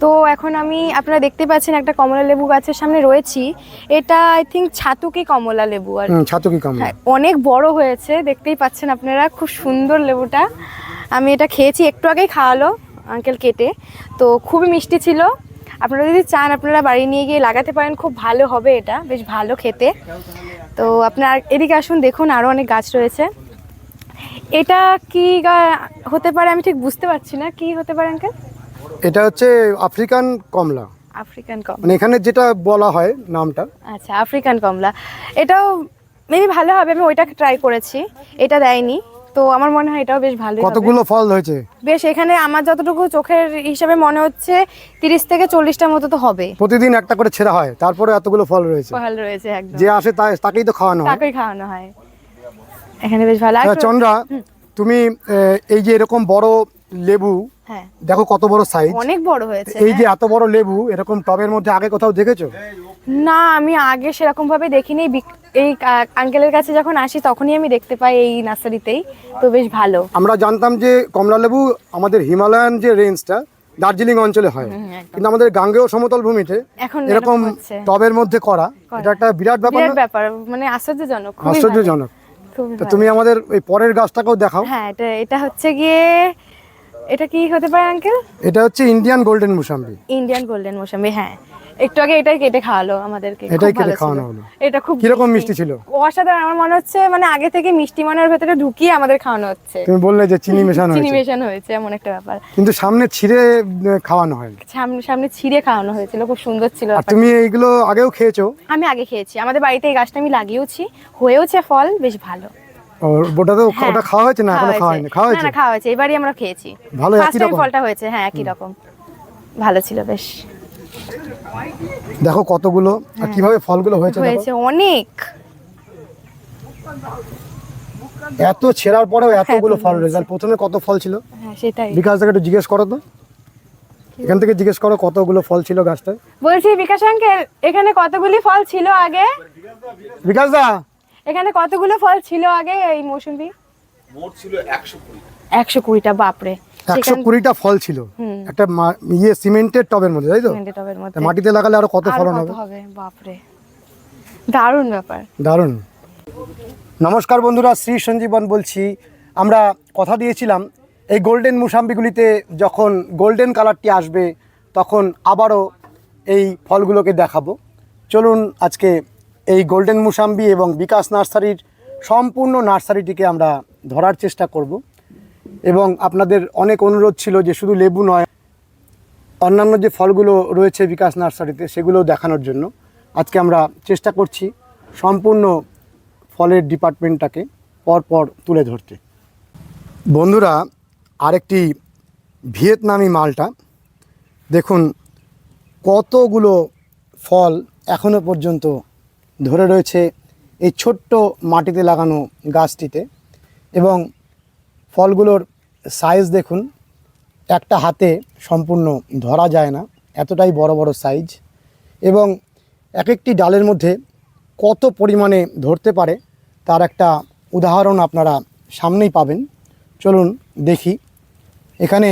তো এখন আমি আপনারা দেখতে পাচ্ছেন একটা কমলা লেবু গাছের সামনে রয়েছি। এটা আই থিঙ্ক ছাতুকি কমলা লেবু আর হুম ছাতু কি কম হ্যাঁ অনেক বড় হয়েছে দেখতেই পাচ্ছেন আপনারা খুব সুন্দর লেবুটা। আমি এটা খেয়েছি একটু আগেই খাওয়ালো আঙ্কেল কেটে। তো খুবই মিষ্টি ছিল। আপনারা যদি চান আপনারা বাড়ি নিয়ে গিয়ে লাগাতে পারেন খুব ভালো হবে এটা বেশ ভালো খেতে। তো আপনার এদিকে আসুন দেখুন আরও অনেক গাছ রয়েছে। এটা কি গা- হতে পারে আমি ঠিক বুঝতে পারছি না কি হতে পারে আঙ্কেল এটা হচ্ছে আফ্রিকান কমলা। আফ্রিকান কমলা। মানে এখানে যেটা বলা হয় নামটা। আচ্ছা আফ্রিকান কমলা। এটাও মেবি ভালো হবে আমি ওইটা ট্রাই করেছি। এটা দেয়নি তো আমার মনে হয় এটাও বেশ ভালো কতগুলো ফল হয়েছে? বেশ এখানে আমার যতটুকু চোখের হিসাবে মনে হচ্ছে তিরিশ থেকে চল্লিশটার মতো তো হবে। প্রতিদিন একটা করে ছেঁড়া হয় তারপরে এতগুলো ফল রয়েছে। ভালো রয়েছে একদম। যে আসে তাকেই তো খাওয়ানো হয়। তাকেই খাওয়ানো হয়। এখানে বেশ ভালো। আচ্ছা, চন্দ্রা তুমি এই যে এরকম বড় লেবু হ্যাঁ। দেখো কত বড় সাইজ অনেক বড় হয়েছে এই যে এত বড় লেবু এরকম টবের মধ্যে আগে কোথাও দেখেছ? না আমি আগে সেরকম ভাবে দেখিনি এই আঙ্কেলের কাছে যখন আসি তখনই আমি দেখতে পাই এই নার্সারিতেই। তো বেশ ভালো। আমরা জানতাম যে কমলা লেবু আমাদের হিমালয়ান যে রেঞ্জটা দার্জিলিং অঞ্চলে হয়। কিন্তু আমাদের গাঙ্গেয় সমতল ভূমিতে এখন এরকম টবের মধ্যে করা। এটা একটা বিরাট ব্যাপার? ব্যাপার মানে আশ্চর্যজনক আশ্চর্যজনক। তো তুমি আমাদের এই পরের গাছটাকেও দেখাও। হ্যাঁ এটা এটা হচ্ছে গিয়ে এটা কি হতে পারে আঙ্কেল এটা হচ্ছে Indian golden mosambi Indian golden মৌসুমি হ্যাঁ। একটু আগে এটাই কেটে খাওয়ালো আমাদেরকে এটাই কেটে খাওয়ানো হলো। এটা খুব কীরকম মিষ্টি। ছিল? অসাধারণ আমার মনে হচ্ছে মানে আগে থেকে মিষ্টি মনের ভেতরে ঢুকিয়ে আমাদের খাওয়ানো হচ্ছে। তুমি বললে যে চিনি মেশানো হয়েছে। চিনি মেশানো হয়েছে এমন একটা ব্যাপার। কিন্তু সামনে ছিঁড়ে খাওয়ানো হয়। সামনে সামনে ছিঁড়ে খাওয়ানো হয়েছিল খুব সুন্দর ছিল আর তুমি এইগুলো আগেও খেয়েছো? আমি আগে খেয়েছি আমাদের বাড়িতে এই গাছটা আমি লাগিয়েওছি হয়েওছে ফল বেশ ভালো। ওটা তো হ্যাঁ, ওটা খাওয়া হয়েছে না? এখনও খাওয়া হয়নি? খাওয়া না হয়েছে? না খাওয়া হয়েছে। এবারই আমরা খেয়েছি। ভালো, একই রকম? ফলটা হয়েছে। হ্যাঁ একই রকম। ভালো ছিল বেশ। দেখো কতগুলো আর কীভাবে ফলগুলো হয়েছে হয়েছে অনেক। এত ছেঁড়ার পরেও এতগুলো ফল রেজাল্ট প্রথমে কত ফল ছিল? হ্যাঁ সেটাই। বিকাশ থেকে একটু জিজ্ঞেস করো তো। এখান থেকে জিজ্ঞেস করো কতগুলো ফল ছিল গাছটায়। বলছি বিকাশ আঙ্কেল এখানে কতগুলি ফল ছিল আগে? বিকাশ দা! এখানে কতগুলো ফল ছিল আগে এই মৌসুমি? মোট ছিল একশো কুড়ি। একশো কুড়িটা বাপরে। একশো কুড়িটা ফল ছিল। একটা মা- ইয়ে সিমেন্টের টবের মধ্যে তাই তো? টবের মধ্যে। মাটিতে লাগালে আরও কত ফলন হবে? হবে? বাপরে। দারুণ ব্যাপার। দারুণ। নমস্কার বন্ধুরা শ্রী সঞ্জীবন বলছি। আমরা কথা দিয়েছিলাম এই গোল্ডেন মুসাম্বিগুলিতে যখন গোল্ডেন কালারটি আসবে তখন আবারও এই ফলগুলোকে দেখাবো। চলুন আজকে এই গোল্ডেন মুসাম্বি এবং বিকাশ নার্সারির সম্পূর্ণ নার্সারিটিকে আমরা ধরার চেষ্টা করব। এবং আপনাদের অনেক অনুরোধ ছিল যে শুধু লেবু নয়, অন্যান্য যে ফলগুলো রয়েছে বিকাশ নার্সারিতে সেগুলো দেখানোর জন্য আজকে আমরা চেষ্টা করছি সম্পূর্ণ ফলের ডিপার্টমেন্টটাকে পরপর তুলে ধরতে। বন্ধুরা, আরেকটি ভিয়েতনামি মালটা, দেখুন কতগুলো ফল এখনও পর্যন্ত ধরে রয়েছে এই ছোট্ট মাটিতে লাগানো গাছটিতে এবং ফলগুলোর সাইজ দেখুন, একটা হাতে সম্পূর্ণ ধরা যায় না, এতটাই বড় বড় সাইজ এবং এক একটি ডালের মধ্যে কত পরিমাণে ধরতে পারে তার একটা উদাহরণ আপনারা সামনেই পাবেন। চলুন দেখি, এখানে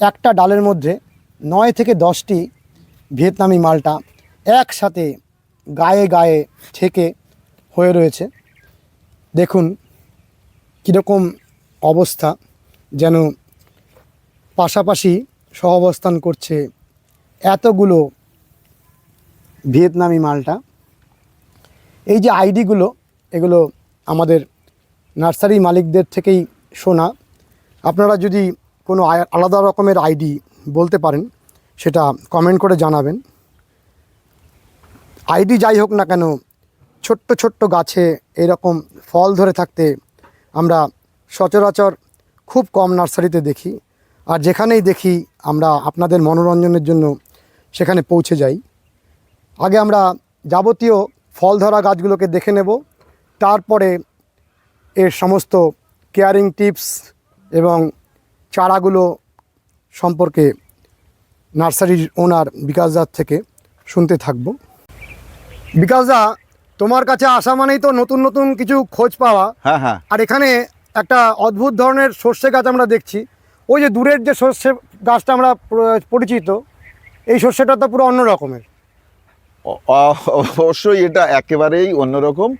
একটা ডালের মধ্যে নয় থেকে দশটি ভিয়েতনামি মালটা একসাথে গায়ে গায়ে থেকে হয়ে রয়েছে। দেখুন কীরকম অবস্থা যেন পাশাপাশি সহাবস্থান করছে এতগুলো ভিয়েতনামি মালটা। এই যে আইডিগুলো, এগুলো আমাদের নার্সারি মালিকদের থেকেই শোনা। আপনারা যদি কোনো আলাদা রকমের আইডি বলতে পারেন, সেটা কমেন্ট করে জানাবেন। আইডি যাই হোক না কেন, ছোট্ট ছোট্ট গাছে এরকম ফল ধরে থাকতে আমরা সচরাচর খুব কম নার্সারিতে দেখি। আর যেখানেই দেখি আমরা আপনাদের মনোরঞ্জনের জন্য সেখানে পৌঁছে যাই। আগে আমরা যাবতীয় ফল ধরা গাছগুলোকে দেখে নেব। তারপরে এর সমস্ত কেয়ারিং টিপস এবং চারাগুলো সম্পর্কে নার্সারির ওনার বিকাশদার থেকে শুনতে থাকব। বিকাশদা তোমার কাছে আসা মানেই তো নতুন নতুন কিছু খোঁজ পাওয়া। হ্যাঁ হ্যাঁ। আর এখানে একটা অদ্ভুত ধরনের সর্ষে গাছ আমরা দেখছি। ওই যে দূরের যে সর্ষে গাছটা আমরা পরিচিত এই শস্যটা তো পুরো অন্য রকমের। অবশ্যই এটা একেবারেই অন্যরকম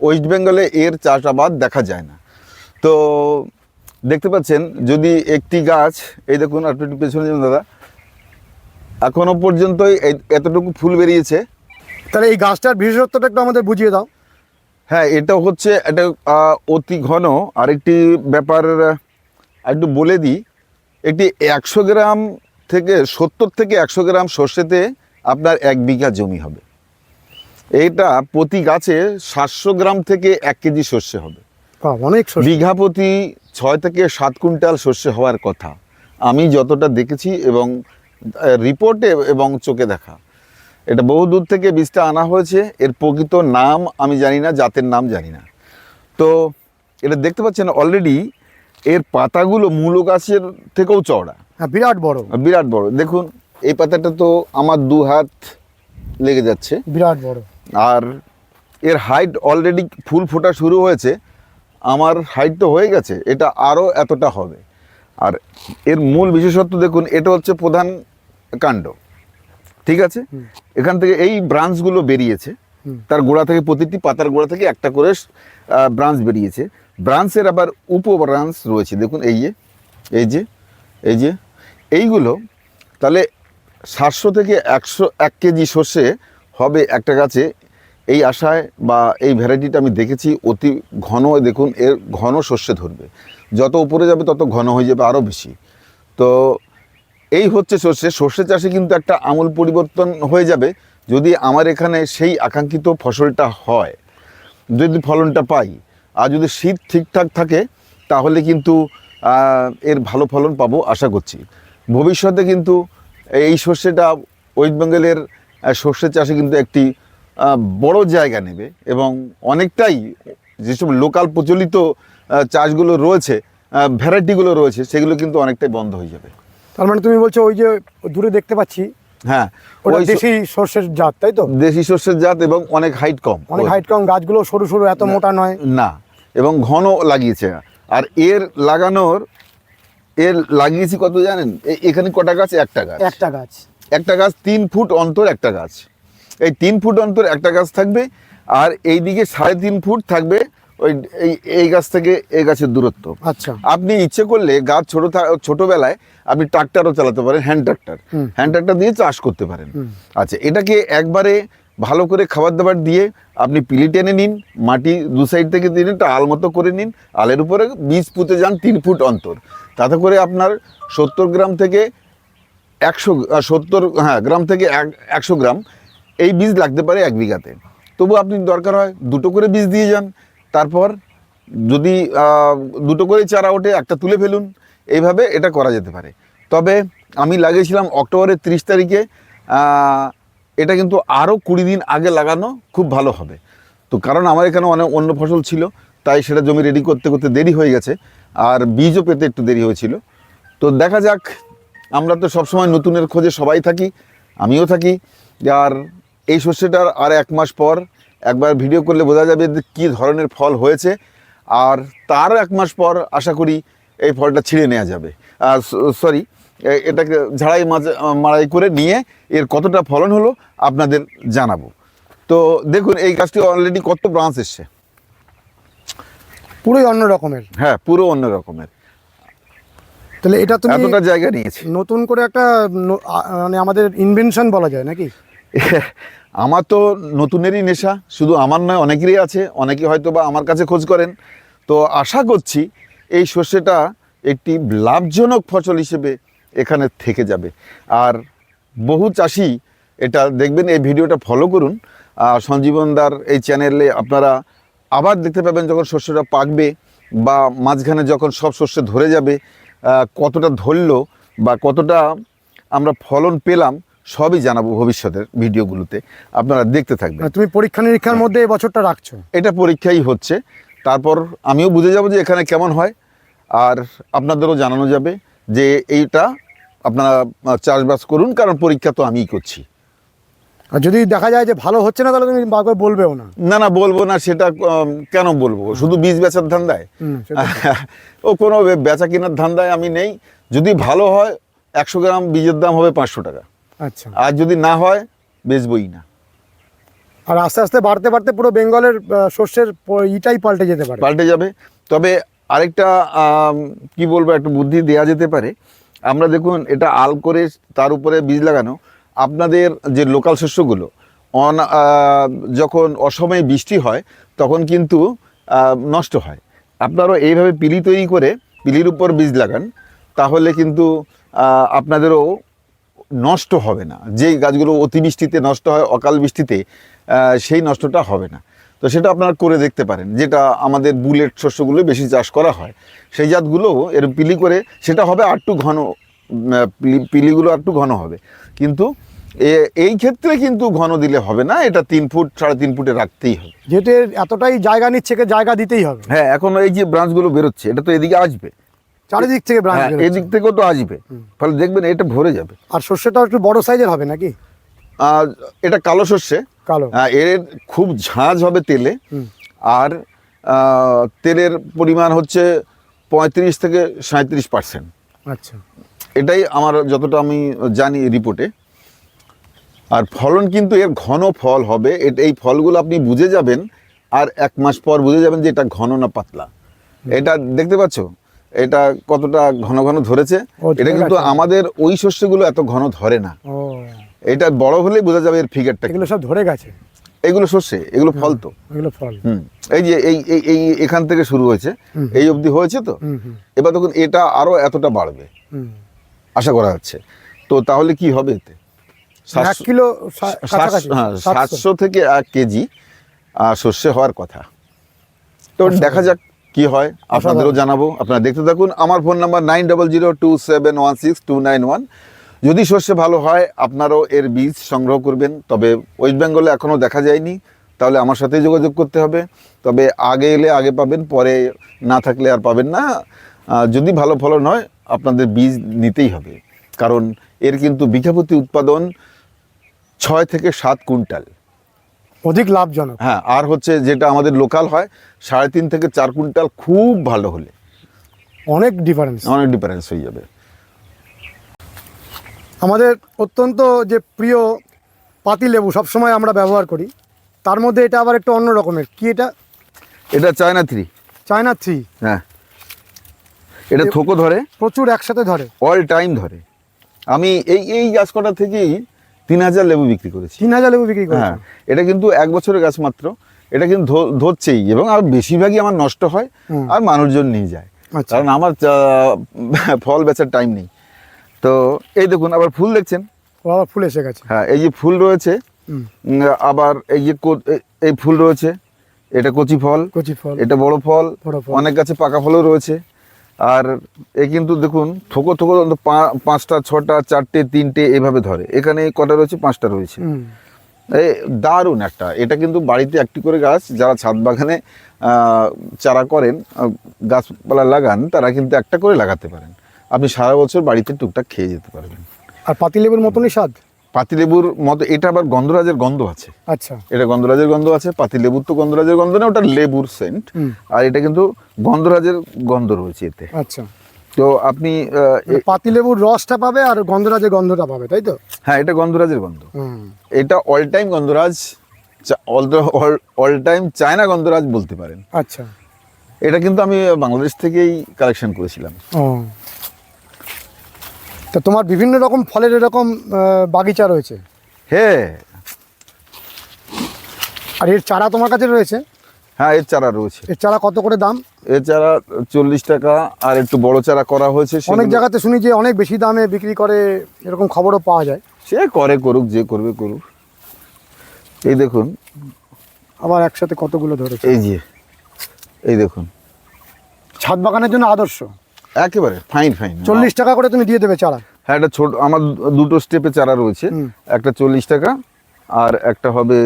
ওয়েস্ট বেঙ্গলে এর চাষাবাদ দেখা যায় না। তো দেখতে পাচ্ছেন যদি একটি গাছ এই দেখুন আপনি একটু পেছনে দাদা। এখনও পর্যন্তই এই- এতটুকু ফুল বেরিয়েছে। তাহলে এই গাছটার বিশেষত্বটা একটু আমাদের বুঝিয়ে দাও। হ্যাঁ এটা হচ্ছে একটা অতি ঘন। আরেকটি ব্যাপার একটু বলে দিই। একটি একশো গ্রাম থেকে সত্তর থেকে একশো গ্রাম সর্ষেতে আপনার এক বিঘা জমি হবে। এটা প্রতি গাছে সাতশো গ্রাম থেকে এক কেজি সর্ষে হবে। অনেক বিঘা প্রতি ছয় থেকে সাত কুইন্টাল শস্য হওয়ার কথা। আমি যতটা দেখেছি এবং রিপোর্টে এবং চোখে দেখা। এটা বহু দূর থেকে বীজটা আনা হয়েছে। এর প্রকৃত নাম আমি জানি না জাতের নাম জানি না। তো এটা দেখতে পাচ্ছেন অলরেডি এর পাতাগুলো মূল গাছের থেকেও চওড়া। হ্যাঁ বিরাট বড়। বিরাট বড়। দেখুন এই পাতাটা তো আমার দু হাত লেগে যাচ্ছে। বিরাট বড়। আর এর হাইট অলরেডি ফুল ফোটা শুরু হয়েছে। আমার হাইট তো হয়ে গেছে এটা আরও এতটা হবে। আর এর মূল বিশেষত্ব দেখুন এটা হচ্ছে প্রধান কাণ্ড। ঠিক আছে? এখান থেকে এই ব্রাঞ্চগুলো বেরিয়েছে। তার গোড়া থেকে প্রতিটি পাতার গোড়া থেকে একটা করে ব্রাঞ্চ বেরিয়েছে। ব্রাঞ্চের আবার উপ ব্রাঞ্চ রয়েছে। দেখুন এই যে এই যে এই যে এইগুলো তাহলে সাতশো থেকে একশো এক কেজি সর্ষে হবে একটা গাছে। এই আশায় বা এই ভ্যারাইটিটা আমি দেখেছি অতি ঘন দেখুন এর ঘন শস্যে ধরবে। যত উপরে যাবে তত ঘন হয়ে যাবে আরও বেশি। তো এই হচ্ছে সর্ষে। সর্ষে চাষে কিন্তু একটা আমূল পরিবর্তন হয়ে যাবে যদি আমার এখানে সেই আকাঙ্ক্ষিত ফসলটা হয়, যদি ফলনটা পাই। আর যদি শীত ঠিকঠাক থাকে, তাহলে কিন্তু এর ভালো ফলন পাবো আশা করছি। ভবিষ্যতে কিন্তু এই শস্যটা ওয়েস্ট বেঙ্গলের সর্ষে চাষে কিন্তু একটি বড় জায়গা নেবে এবং অনেকটাই যেসব লোকাল প্রচলিত চাষগুলো রয়েছে ভ্যারাইটিগুলো রয়েছে, সেগুলো কিন্তু অনেকটাই বন্ধ হয়ে যাবে। তার মানে তুমি বলছো ওই যে দূরে দেখতে পাচ্ছি হ্যাঁ ওটা দেশি সর্ষের জাত তাই তো? দেশি শস্যের জাত এবং অনেক হাইট কম। অনেক হাইট কম গাছগুলো সরু সরু এত মোটা নয়। না এবং ঘন লাগিয়েছে। আর এর লাগানোর এর লাগিয়েছি কত জানেন? এখানে কটা গাছ? একটা গাছ। একটা গাছ। একটা গাছ তিন ফুট অন্তর একটা গাছ। এই তিন ফুট অন্তর একটা গাছ থাকবে আর এইদিকে সাড়ে তিন ফুট থাকবে ওই এই এই গাছ থেকে এই গাছের দূরত্ব। আচ্ছা। আপনি ইচ্ছে করলে গাছ ছোট ছোটবেলায় আপনি ট্রাক্টারও চালাতে পারেন হ্যান্ড ট্রাক্টর। হ্যান্ড ট্রাক্টর দিয়ে চাষ করতে পারেন। আচ্ছা এটাকে একবারে ভালো করে খাবার দাবার দিয়ে আপনি পিলি টেনে নিন মাটি দু সাইড থেকে দিন একটা আল মতো করে নিন আলের উপরে বীজ পুঁতে যান তিন ফুট অন্তর। তাতে করে আপনার সত্তর গ্রাম থেকে একশো সত্তর হ্যাঁ গ্রাম থেকে এক একশো গ্রাম এই বীজ লাগতে পারে এক বিঘাতে। তবু আপনি দরকার হয় দুটো করে বীজ দিয়ে যান তারপর যদি দুটো করে চারা ওঠে, একটা তুলে ফেলুন। এইভাবে এটা করা যেতে পারে। তবে আমি লাগিয়েছিলাম অক্টোবরের ত্রিশ তারিখে এটা কিন্তু আরও কুড়ি দিন আগে লাগানো খুব ভালো হবে। তো কারণ আমার এখানে অনেক অন্য ফসল ছিল, তাই সেটা জমি রেডি করতে করতে দেরি হয়ে গেছে, আর বীজও পেতে একটু দেরি হয়েছিল। তো দেখা যাক, আমরা তো সবসময় নতুনের খোঁজে সবাই থাকি, আমিও থাকি, আর এই শস্যটার আর এক মাস পর একবার ভিডিও করলে বোঝা যাবে কী ধরনের ফল হয়েছে। আর তার এক মাস পর আশা করি এই ফলটা ছিঁড়ে নেওয়া যাবে। আর সরি এটাকে ঝাড়াই মাঝে- মাড়াই করে নিয়ে এর কতটা ফলন হলো আপনাদের জানাব। তো দেখুন এই গাছটি অলরেডি কত ব্রাঞ্চ এসছে? পুরোই অন্য রকমের। হ্যাঁ পুরো অন্য রকমের। তাহলে এটা তুমি এতটা জায়গা নিয়েছে। নতুন করে একটা মানে আমাদের ইনভেনশন বলা যায় নাকি? আমার তো নতুনেরই নেশা, শুধু আমার নয়, অনেকেরই আছে, অনেকে হয়তো বা আমার কাছে খোঁজ করেন। তো আশা করছি এই শস্যটা একটি লাভজনক ফসল হিসেবে এখানে থেকে যাবে। আর বহু চাষি এটা দেখবেন, এই ভিডিওটা ফলো করুন। আর সঞ্জীবনদার এই চ্যানেলে আপনারা আবার দেখতে পাবেন যখন শস্যটা পাকবে বা মাঝখানে যখন সব শস্য ধরে যাবে কতটা ধরলো বা কতটা আমরা ফলন পেলাম সবই জানাব ভবিষ্যতের ভিডিওগুলোতে। আপনারা দেখতে থাকবেন। মানে তুমি পরীক্ষা নিরীক্ষার মধ্যে এই বছরটা রাখছো? এটা পরীক্ষাই হচ্ছে। তারপর আমিও বুঝে যাব যে এখানে কেমন হয়। আর আপনাদেরও জানানো যাবে যে এইটা আপনারা চাষবাস করুন কারণ পরীক্ষা তো আমিই করছি। আর যদি দেখা যায় যে ভালো হচ্ছে না তাহলে তুমি বারবার বলবেও না। না না বলব না সেটা কেন বলব? শুধু বীজ বেচার ধান্দায়? ও কোনো বেচা কেনার ধান্দায় আমি নেই। যদি ভালো হয় একশো গ্রাম বীজের দাম হবে পাঁচশো টাকা। আচ্ছা। আর যদি না হয় বেচবই না। আর আস্তে আস্তে বাড়তে বাড়তে পুরো বেঙ্গলের শস্যের ইটাই পাল্টে যেতে পারে। পাল্টে যাবে। তবে আরেকটা কি বলব একটা বুদ্ধি দেওয়া যেতে পারে। আমরা দেখুন এটা আল করে তার উপরে বীজ লাগানো। আপনাদের যে লোকাল শস্যগুলো অন যখন অসময়ে বৃষ্টি হয় তখন কিন্তু নষ্ট হয়। আপনারাও এইভাবে পিলি তৈরি করে পিলির উপর বীজ লাগান তাহলে কিন্তু আপনাদেরও নষ্ট হবে না। যেই গাছগুলো অতিবৃষ্টিতে নষ্ট হয় অকাল বৃষ্টিতে সেই নষ্টটা হবে না। তো সেটা আপনারা করে দেখতে পারেন যেটা আমাদের বুলেট শস্যগুলো বেশি চাষ করা হয়। সেই জাতগুলো এর পিলি করে সেটা হবে আরটু ঘন পিলিগুলো আরটু ঘন হবে। কিন্তু এ- এই ক্ষেত্রে কিন্তু ঘন দিলে হবে না এটা তিন ফুট সাড়ে তিন ফুটে রাখতেই হবে। যেহেতু এতটাই জায়গা নিচ্ছে জায়গা দিতেই হবে। হ্যাঁ এখন এই যে ব্রাঞ্চগুলো বেরোচ্ছে এটা তো এদিকে আসবে। চারিদিক থেকে ব্রাঞ্চ হ্যাঁ এদিক থেকেও তো আসবে। ফলে দেখবেন এটা ভরে যাবে। আর শস্যটা একটু বড় সাইজের হবে নাকি? আর এটা কালো শস্যে কালো। আহ, এর খুব ঝাঁঝ হবে তেলে। আর তেলের পরিমাণ হচ্ছে পঁয়ত্রিশ থেকে সাঁত্রিশ পার্সেন্ট। আচ্ছা। এটাই আমার যতটা আমি জানি রিপোর্টে। আর ফলন কিন্তু এর ঘন ফল হবে। এই ফলগুলো আপনি বুঝে যাবেন। আর এক মাস পর বুঝে যাবেন যে এটা ঘন না পাতলা। এটা দেখতে পাচ্ছ? এটা কতটা ঘন ঘন ধরেছে এটা কিন্তু আমাদের ওই শস্যগুলো এত ঘন ধরে না। এটা বড় হলেই বোঝা যাবে এর ফিগারটা এগুলো সব ধরে গেছে? এগুলো শস্যে এগুলো ফল তো। এগুলো ফল। হুম এই যে এই এই এখান থেকে শুরু হয়েছে এই অবধি হয়েছে তো? এবার তখন এটা আরও এতটা বাড়বে। আশা করা যাচ্ছে। তো তাহলে কি হবে এতে? কিলো সাতশো- হ্যাঁ, সাতশো। থেকে এক কেজি সর্ষে হওয়ার কথা। তো দেখা যাক কি হয় আপনাদেরও জানাব। আপনারা দেখতে থাকুন। আমার phone number nine double zero two seven one six two nine one. যদি সর্ষে ভালো হয় আপনারাও এর বীজ সংগ্রহ করবেন। তবে ওয়েস্ট বেঙ্গলে এখনও দেখা যায়নি। তাহলে আমার সাথেই যোগাযোগ করতে হবে। তবে আগে এলে আগে পাবেন পরে না থাকলে আর পাবেন না। যদি ভালো ফলন হয় আপনাদের বীজ নিতেই হবে। কারণ এর কিন্তু বিঘাপতি উৎপাদন ছয় থেকে সাত কুইন্টাল। অধিক লাভজনক। হ্যাঁ আর হচ্ছে যেটা আমাদের লোকাল হয় সাড়ে তিন থেকে চার কুইন্টাল খুব ভালো হলে। অনেক ডিফারেন্স অনেক ডিফারেন্স হয়ে যাবে। আমাদের অত্যন্ত যে প্রিয় পাতি লেবু সবসময় আমরা ব্যবহার করি তার মধ্যে এটা আবার একটু অন্য রকমের। কি এটা? এটা চায়না থ্রি। China three. হ্যাঁ। এটা থোকো ধরে। প্রচুর একসাথে ধরে। অল টাইম ধরে। আমি এই এই গাছ কটা থেকেই তিন হাজার লেবু বিক্রি করেছি। তিন হাজার লেবু বিক্রি হ্যাঁ এটা কিন্তু এক বছরের গাছ মাত্র। এটা কিন্তু ধরছেই এবং আর বেশিরভাগই আমার নষ্ট হয় আর মানুষজন নিয়ে যায়। আচ্ছা। কারণ আমার ফল বেচার টাইম নেই। তো এই দেখুন আবার ফুল দেখছেন? আবার ফুল এসে গেছে। হ্যাঁ এই যে ফুল রয়েছে আবার এই যে এই ফুল রয়েছে এটা কচি ফল। কচি ফল। এটা বড় বড় ফল। অনেক গাছে পাকা ফলও রয়েছে। আর এ কিন্তু দেখুন থোকো থোকো পাঁচটা ছটা চারটে তিনটে এভাবে ধরে। এখানে কটা রয়েছে? পাঁচটা রয়েছে। এই দারুণ একটা। এটা কিন্তু বাড়িতে একটি করে গাছ যারা ছাদ বাগানে চারা করেন গাছপালা লাগান তারা কিন্তু একটা করে লাগাতে পারেন। আপনি সারা বছর বাড়িতে টুকটাক খেয়ে যেতে পারবেন। আর পাতি লেবুর মতনই স্বাদ? পাতিলেবুর মতো এটা আবার গন্ধরাজের গন্ধ আছে। আচ্ছা। এটা গন্ধরাজের গন্ধ আছে পাতিলেবুর তো গন্ধরাজের গন্ধ না ওটা লেবুর সেন্ট আর এটা কিন্তু গন্ধরাজের গন্ধ রয়েছে এতে। আচ্ছা। তো আপনি আহ, এ- পাতি লেবুর রসটা পাবে আর গন্ধরাজের গন্ধটা পাবে তাই তো? হ্যাঁ এটা গন্ধরাজের গন্ধ। এটা অল টাইম গন্ধরাজ অল টাইম চায়না গন্ধরাজ বলতে পারেন। আচ্ছা। এটা কিন্তু আমি বাংলাদেশ থেকেই কালেকশন করেছিলাম। তা তোমার বিভিন্ন রকম ফলের এরকম বাগিচা রয়েছে? হ্যাঁ আর এর চারা তোমার কাছে রয়েছে? হ্যাঁ এর চারা রয়েছে। এর চারা কত করে দাম? এর চারা চল্লিশ টাকা আর একটু বড় চারা করা হয়েছে অনেক জায়গাতে শুনি যে অনেক বেশি দামে বিক্রি করে এরকম খবরও পাওয়া যায়। সে করে করুক যে করবে করুক। এই দেখুন। আবার একসাথে কতগুলো ধরেছে? এই যে এই দেখুন। ছাদ বাগানের জন্য আদর্শ। একেবারে ফাইন ফাইন চল্লিশ টাকা করে তুমি দিয়ে দেবে চারা। হ্যাঁ একটা ছোট আমার দুটো স্টেপে চারা রয়েছে। একটা চল্লিশ টাকা আর একটা হবে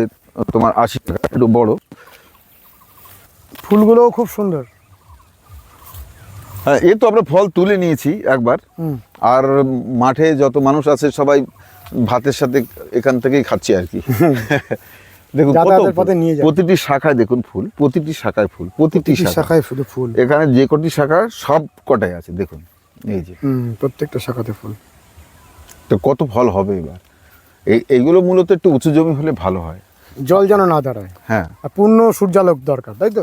তোমার আশি টাকা একটু বড়। ফুলগুলোও খুব সুন্দর। হ্যাঁ এ তো আমরা ফল তুলে নিয়েছি একবার। আর মাঠে যত মানুষ আছে সবাই ভাতের সাথে এখান থেকেই খাচ্ছি আর কি। দেখুন। প্রতিটি শাখায় দেখুন ফুল প্রতিটি শাখায় ফুল প্রতিটি শাখায় শুধু ফুল। এখানে যে কটি শাখা সব কটাই আছে দেখুন এই যে। হুম প্রত্যেকটা শাখাতে ফুল। তো কত ফল হবে এবার। এই এইগুলো মূলত একটু উঁচু জমি হলে ভালো হয়। জল যেন না দাঁড়ায়। হ্যাঁ। পূর্ণ সূর্যালোক দরকার তাই তো?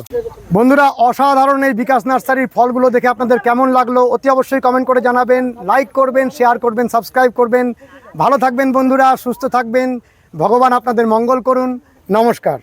বন্ধুরা অসাধারণ এই বিকাশ নার্সারির ফলগুলো দেখে আপনাদের কেমন লাগল? অতি অবশ্যই কমেন্ট করে জানাবেন লাইক করবেন শেয়ার করবেন সাবস্ক্রাইব করবেন। ভালো থাকবেন বন্ধুরা সুস্থ থাকবেন। ভগবান আপনাদের মঙ্গল করুন। নমস্কার।